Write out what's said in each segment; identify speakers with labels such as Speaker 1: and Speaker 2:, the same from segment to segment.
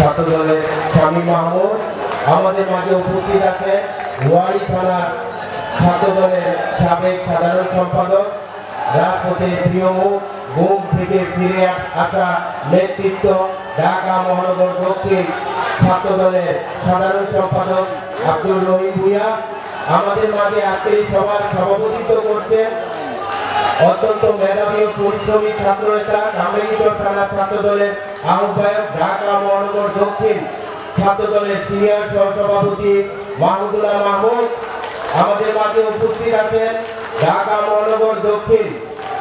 Speaker 1: ছাত্রদলের স্বামী মাহমুদ আমাদের মাঝে উপস্থিত আছে ওয়ারি থানা ছাত্রদলের সাবেক সাধারণ সম্পাদক রাজপথের প্রিয়মুখ ঘুম থেকে ফিরে আসা নেতৃত্ব, ঢাকা মহানগর দক্ষিণ ছাত্রদলের সাধারণ সম্পাদক আব্দুল রহিম ভুইয়া। আমাদের মাঝে আজকের এই সভার সভাপতিত্ব করছেন অত্যন্ত মেধাবী ও পরিশ্রমী ছাত্র নেতা কামরাঙ্গীচর থানা ছাত্র দলের আহ্বায়ক ঢাকা মহানগর দক্ষিণ ছাত্র দলের সিনিয়র সহসভাপতি মাহমুদুল্লাহ মাহমুদ। আমাদের মাঝে উপস্থিত আছেন ঢাকা মহানগর দক্ষিণ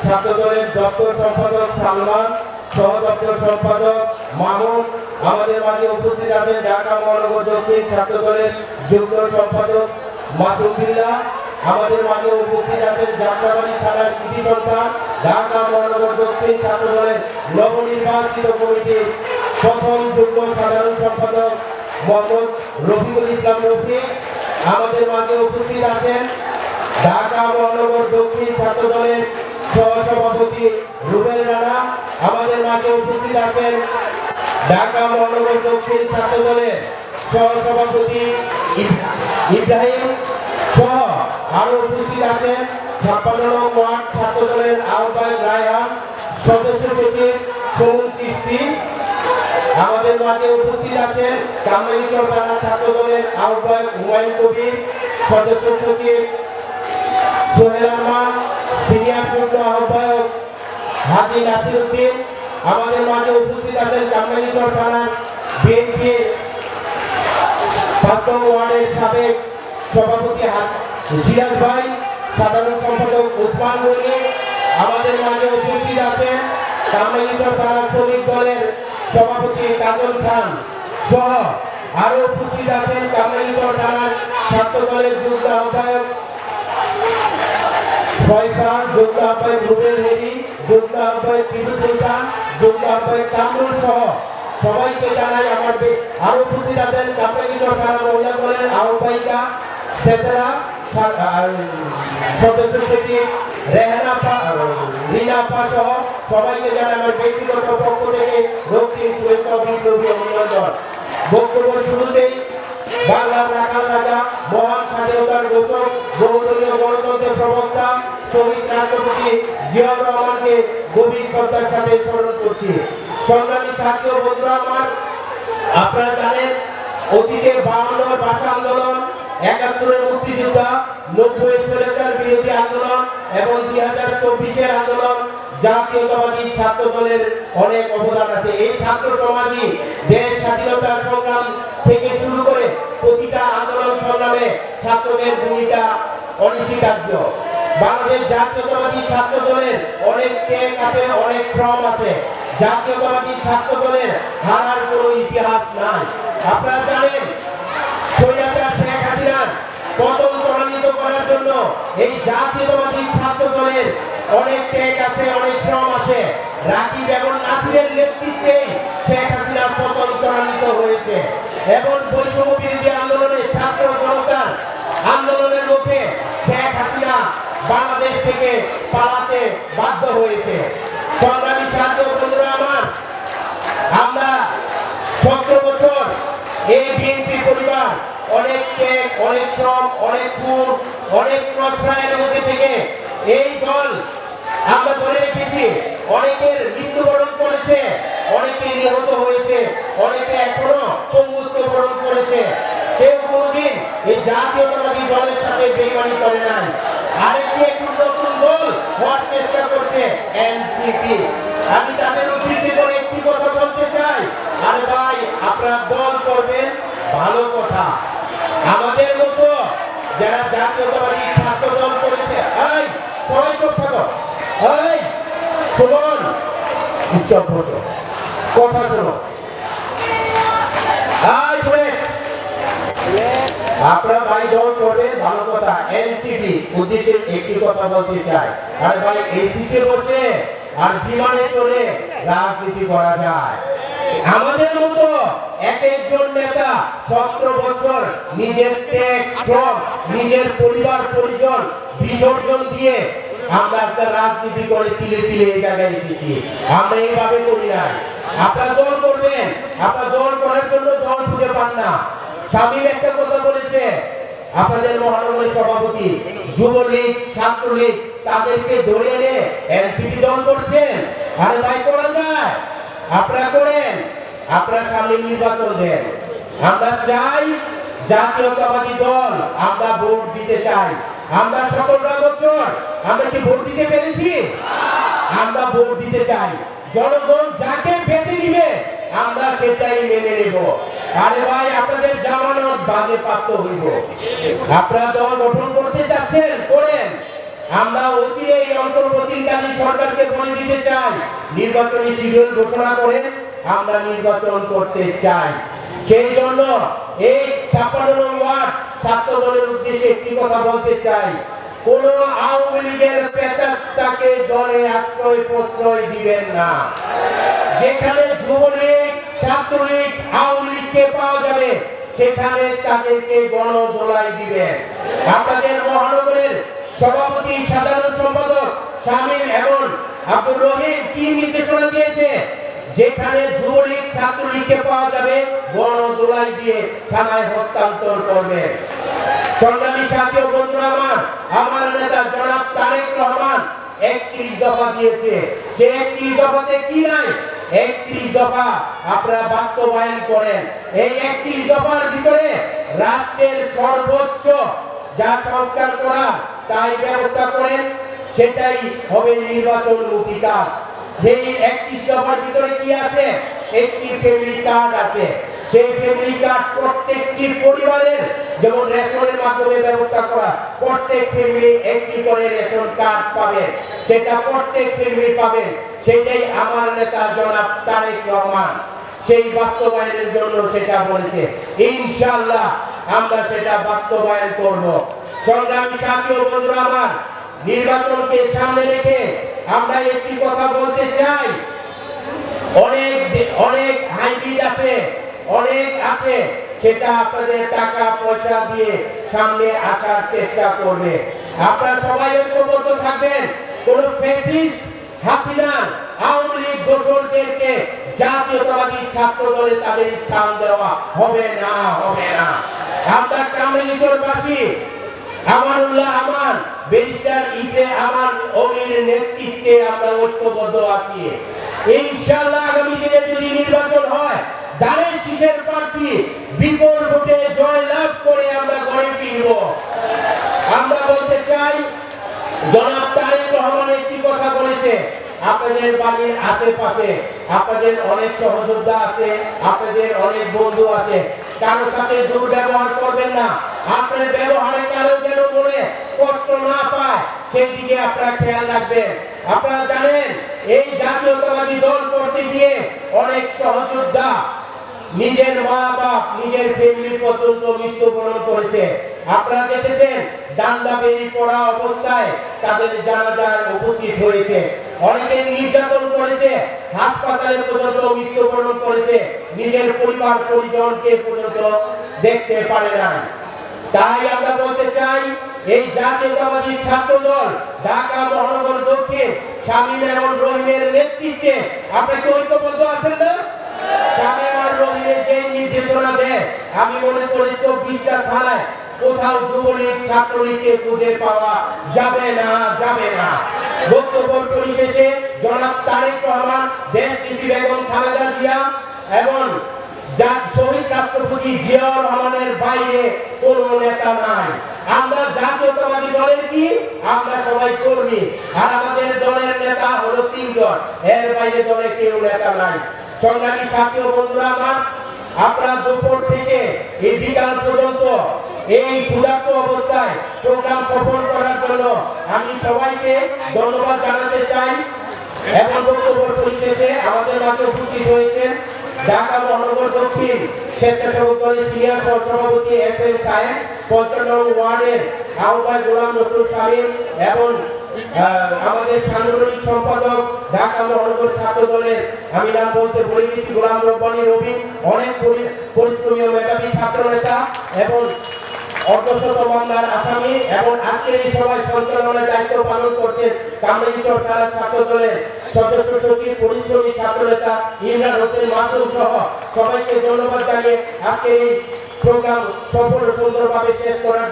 Speaker 1: ছাত্র দলের দপ্তর সম্পাদক সালমান সহ সম্পাদক মামুন আমাদের মাঝে উপস্থিত আছেন ঢাকা মহানগর দক্ষিণ ছাত্র দলের যুগ্ম সম্পাদক মাসুমবিল্লাহ আমাদের মাঝে উপস্থিত আছেন যাত্রাবাড়ি থানার কৃতি সন্তান ঢাকা মহানগর দক্ষিণ ছাত্র দলের নবনির্বাচিত কমিটির প্রথম যুগ্ম সাধারণ সম্পাদক মোহাম্মদ রফিকুল ইসলাম রফিক আমাদের মাঝে উপস্থিত আছেন ঢাকা মহানগর দক্ষিণ ছাত্র দলের সহসভাপতি রুবেল রানা। আমাদের মাঝে উপস্থিত আছেন ঢাকা মহানগর দক্ষিণ ছাত্র দলের সহসভাপতি ইব- ইব্রাহিম সহ আরও আছেন ছাপ্পান্ন ওয়ার্ড ছাত্র দলের আহ্বায়ক সদস্য সচিব সমুন কৃষ্টি। আমাদের মাঝে উপস্থিত আছেন কামরাঙ্গীচর থানা ছাত্র দলের আহ্বায়ক হুমায়ুন সদস্য সচিব সোহেল সিনিয়র আহ্বায়ক হাজি নাসির আমাদের মাঝে উপস্থিত আছেন কামরাঙ্গীচর থানার বিএনপি পাঁচ ওয়ার্ডের সাবেক সভাপতি সিরাজ ভাই, সাধারণ সম্পাদক উসমান গনি আমাদের মাঝে উপস্থিত আছেন কামরাঙ্গীচর থানা শ্রমিক দলের সভাপতি কাজল খান সহ আরও উপস্থিত আছেন কামরাঙ্গীচর থানার ছাত্র দলের যুগ্ম আহ্বায়ক ফয়সাল সবাইকে আমার আরও আহ্বায়িকা সবাইকে জানাই আমার পক্ষ থেকে রক্তিম শুভেচ্ছা বিপ্লবী অভিনন্দন। বক্তব্য শুরুতেই বাংলার রাখাল রাজা, মহান স্বাধীনতার ঘোষক গভীর শ্রদ্ধার সাথে স্মরণ ছাত্র বন্ধুরা আমার, আপনারা জানেন, অতীতে বাউন্ন ভাষা আন্দোলন একাত্তরের মুক্তিযোদ্ধা, নব্বই স্বৈরাচার বিরোধী আন্দোলন এবং দুই হাজার চব্বিশের আন্দোলন জাতীয়তাবাদী ছাত্র দলের অনেক অবদান আছে। এই ছাত্র সমাজই দেশ স্বাধীনতা সংগ্রাম থেকে শুরু করে প্রতিটা আন্দোলন সংগ্রামে ছাত্রদের ভূমিকা অনস্বীকার্য। বাংলাদেশ জাতীয়তাবাদী ছাত্র দলের অনেক ত্যাগ আছে, অনেক শ্রম আছে। জাতীয়তাবাদী ছাত্র দলের হারার কোনো ইতিহাস নাই। আপনারা জানেন স্বৈরাচার শেখ হাসিনার পতন ত্বরান্বিত করার জন্য এই জাতীয়তাবাদী ছাত্র দলের অনেক ত্যাগ আছে, অনেক শ্রম আছে। রাকিব এবং নাসিরের নেতৃত্বেই শেখ হাসিনার পতন ত্বরান্বিত হয়েছে। এবং বৈষম্য বিরোধী আন্দোলনে ছাত্র জনতার আন্দোলনের মুখে শেখ হাসিনা বাংলাদেশ থেকে পালাতে বাধ্য হয়েছে। সংগ্রামী ছাত্র বন্ধুরা আমার, আমরা সতেরো বছর এই বিএনপি পরিবার অনেক ত্যাগ, অনেক শ্রম, অনেক খুন অনেক প্রশ্রয়ের মধ্যে থেকে এই দল আমরা ধরে রেখেছি, অনেকের মৃত্যুবরণ করেছে, অনেকে নিহত হয়েছে, অনেকে এখনও পঙ্গুত্ব বরণ করেছে। কেউ কোনোদিন এই জাতীয়তাবাদী দলের সাথে বেইমানি করে নাই। আরেকটি একটু নতুন দল হওয়ার চেষ্টা করছে এনসিপি। আমি তাদের উদ্দেশ্যে করে একটি কথা বলতে চাই। আরে ভাই, আপনারা দল করবেন, ভালো কথা। আমাদের মতো যারা জাতীয়তাবাদী ছাত্র করেছে। এই, সবাই থাকো। এই, শুনুন। উৎসব ভোট কথা শোনো আপনারা ভাই যখন করবেন ভালো কথা এনসিপি উদ্দেশ্যে একটি কথা বলতে চাই। আর ভাই এসিতে বসে, আর বিমানে চলে, রাজনীতি করা যায়। আমাদের মতো এক একজন নেতা সতেরো বছর নিজের ত্যাগ, শ্রম, নিজের পরিবার, পরিজন বিসর্জন দিয়ে আমরা একটা রাজনীতি করে তিলে তিলে এই জায়গায় এসেছি। আমরা এইভাবে করি নাই। আপনারা দল করবেন। আপনারা দল করার জন্য দল খুঁজে পান না। স্বামীর একটা কথা বলেছে আপনাদের মহানগরীর সভাপতি, যুবলীগ, ছাত্রলীগ তাদেরকে ধরে এনে এনসিপি দল করছেন। আরে ভাই, করা যায়? আপনারা করেন, আপনারা সামনে নির্বাচন দেন। আমরা চাই জাতীয়তাবাদী দল, আমরা ভোট দিতে চাই। আমরা সতেরোটা বছর আমরা কি ভোট দিতে পেরেছি? আমরা ভোট দিতে চাই। জনগণ যাকে বেছে নিবে, আমরা সেটাই মেনে নেব। আরে ভাই, আপনাদের জামানত বাজে প্রাপ্ত হইব। আপনারা দল গঠন করতে চাচ্ছেন, করেন। আমরা অচিরে এই অন্তর্বর্তীকালীন সরকারকে বলে দিতে চাই, নির্বাচনী শিডিউল ঘোষণা করে আমরা নির্বাচন করতে চাই। সেই জন্য এই ছাপ্পান্ন ওয়ার্ড ছাত্র দলের উদ্দেশ্যে একটি কথা বলতে চাই। কোন আওয়ামী লীগের পেতাত্তাকে দলে আশ্রয় প্রশ্রয় দিবেন না। যেখানে যুবলীগ, ছাত্রলীগ, আওয়ামী লীগকে পাওয়া যাবে, সেখানে তাদেরকে গণদোলাই দিবেন। আপনাদের মহানগরের সভাপতি, সাধারণ সম্পাদক শামীম এবং আব্দুর রহিম কি নির্দেশনা দিয়েছে, যেখানে যুবলীগ ছাত্রলীগকে পাওয়া যাবে গণদোলাই দিয়ে থানায় হস্তান্তর করবে। সংগ্রামী সাথী বন্ধুরা আমার আমার নেতা জনাব তারেক রহমান একত্রিশ দফা দিয়েছে। সে একত্রিশ দফাতে কি নাই? একত্রিশ দফা আপনারা বাস্তবায়ন করেন। এই একত্রিশ দফার ভিতরে রাষ্ট্রের সর্বোচ্চ যা সংস্কার করা তাই ব্যবস্থা করেন, সেটাই হবে নির্বাচন কাজ সেই একত্রিশ দফার ভিতরে কি আছে? একটি ফ্যামিলি কার্ড আছে। সেই ফ্যামিলি কার্ড প্রত্যেকটি পরিবারের যেমন রেশনের মাধ্যমে ব্যবস্থা করা, প্রত্যেক ফ্যামিলি একটি করে রেশন কার্ড পাবে। সেটা প্রত্যেক ফ্যামিলি পাবে। সেটাই আমার নেতা জনাব তারেক রহমান। সেই বাস্তবায়নের জন্য সেটা বলেছে। ইনশাআল্লাহ আমরা সেটা বাস্তবায়ন করব। সংগ্রামী সাথী ও বন্ধুরা আমার, নির্বাচনকে সামনে রেখে আমরা একটি কথা বলতে চাই। অনেক অনেক হাইব্রিড আছে, অনেক আছে, সেটা আপনাদের টাকা, পয়সা দিয়ে সামনে আসার চেষ্টা করবে। আপনারা সবাই ঐক্যবদ্ধ থাকবেন, কোন ফেসিস্ট হাসিনা, আওয়ামী লীগ দোসরদেরকে জাতীয়তাবাদী ছাত্র দলে তাদের স্থান দেওয়া হবে না হবে না। আমরা কামেলিচরবাসী আমানুল্লাহ আমান ব্যারিস্টার ইসে আমান অমির নেতৃত্বে আমরা ঐক্যবদ্ধ আছি। ইনশাআল্লাহ আগামী দিনে যদি নির্বাচন হয় দাঁড়ের শীষের প্রার্থী বিপুল ভোটে জয় লাভ করে আমরা ঘরে ফিরব আমরা বলতে চাই, জনাব তারেক রহমান একটি কথা বলেছে, আপনাদের বাড়ির আশেপাশে আপনাদের অনেক সহযোদ্ধা আছে, আপনাদের অনেক বন্ধু আছে, কারও সাথে দুর্ব্যবহার করবেন না। আপনার ব্যবহারে কারও যেন মনে কষ্ট না পায়, সেই দিকে আপনারা খেয়াল রাখবেন। আপনারা জানেন, এই জাতীয়তাবাদী দল করতে গিয়ে অনেক সহযোদ্ধা নিজের মা বাপ নিজের ফ্যামিলি পর্যন্ত মৃত্যুবরণ করেছে। আপনারা দেখেছেন, ডান্ডা বেরিয়ে পড়া অবস্থায় তাদের জানাজার উপস্থিত হয়েছে। অনেকে নির্যাতন করেছে হাসপাতালে পর্যন্ত মৃত্যুবরণ করেছে, নিজের পরিবার পরিজনকে পর্যন্ত দেখতে পারে না তাই আমরা বলতে চাই, এই জাতীয়তাবাদী ছাত্র দল ঢাকা, মহানগর, দক্ষিণ, শামীম এবং রহিমের নেতৃত্বে আপনাকে ঐক্যবদ্ধ আছেন না? কোথাও পাওয়া যাবে না যাবে না। জনাব তারেক রহমান দেশ নীতি বেগম খালেদা জিয়া এবং যা জিয়াউর রহমানের বাইরে কোন নেতা নাই। আমরা জাতীয়তাবাদী দলের কি? আমরা সবাই কর্মী। আর আমাদের দলের নেতা হলো তিনজন। এর বাইরে দলে কেউ নেতা নাই। সংগ্রামী সাথী বন্ধুরা আমার, আপনারা দুপুর থেকে এই বিকাল পর্যন্ত এই ক্ষুধার্ত অবস্থায় প্রোগ্রাম সফল করার জন্য আমি সবাইকে ধন্যবাদ জানাতে চাই। এবং বক্তব্য পরিশেষে আমাদের মাঝে উপস্থিত হয়েছেন ঢাকা মহানগর দক্ষিণ স্বেচ্ছাসেবক দলের সিনিয়র সহসভাপতি এস এম সাহেব পঞ্চান্ন ওয়ার্ডের আহ্বায়ক গোলাম নজরুল শামীম এবং আমাদের সাংগঠনিক সম্পাদক ঢাকা মহানগর ছাত্র দলের, আমি নাম বলতে বলে দিচ্ছি গোলাম রব্বানি রবি, অনেক পরি- পরিশ্রমী মেধাবী ছাত্র নেতা এবং অর্ধশত মামলার আসামি এবং আজকের এই সভায় সঞ্চালনায় দায়িত্ব পালন করছেন কামরাঙ্গীচর থানা ছাত্র দলের সদস্য সচিব পরিশ্রমী ছাত্রনেতা, ইমরান হোসেন, মাসুম সহ সবাইকে ধন্যবাদ জানিয়ে আজকে এই প্রোগ্রাম সফল সুন্দরভাবে শেষ করার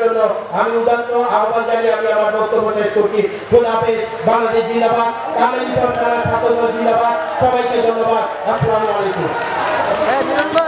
Speaker 1: সবাইকে ধন্যবাদ। আসসালামু আলাইকুম।
Speaker 2: হ্যাঁ